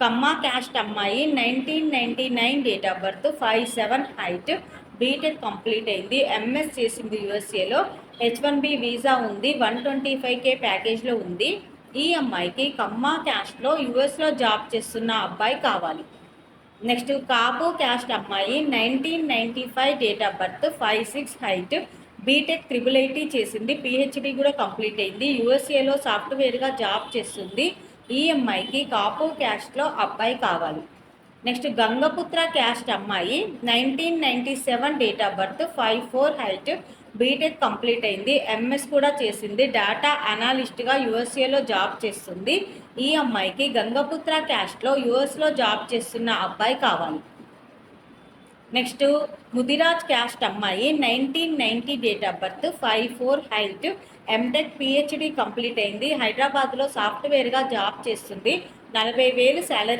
కమ్మా caste అమ్మాయి nineteen ninety nine date of birth five seven height. BTech complete అయింది. MS చేసింది యూఎస్ఏలో H one B visa ఉంది. One twenty five K ప్యాకేజ్లో ఉంది. ఈ అమ్మాయికి కమ్మా క్యాస్ట్లో యూఎస్లో జాబ్ చేస్తున్న అబ్బాయి కావాలి. నెక్స్ట్ కాపు క్యాస్ట్ అమ్మాయి nineteen ninety five date of birth five six height. BTech triple IT చేసింది. పిహెచ్డి కూడా కంప్లీట్ అయింది. యూఎస్ఏలో సాఫ్ట్వేర్గా జాబ్ చేస్తుంది. ఈ అమ్మాయికి కాపు క్యాస్ట్లో అబ్బాయి కావాలి. నెక్స్ట్ గంగపుత్ర క్యాస్ట్ అమ్మాయి nineteen ninety seven date of birth five four height BTech complete అయింది. ఎంఎస్ కూడా చేసింది. డేటా అనాలిస్ట్గా యూఎస్ఏలో జాబ్ చేస్తుంది. ఈ అమ్మాయికి గంగపుత్ర క్యాస్ట్లో యూఎస్లో జాబ్ చేస్తున్న అబ్బాయి కావాలి. నెక్స్ట్ ముదిరాజ్ క్యాస్ట్ అమ్మాయి nineteen ninety date of birth five four height MTech PhD complete అయింది. హైదరాబాద్లో సాఫ్ట్వేర్గా జాబ్ చేస్తుంది. నలభై వేలు శాలరీ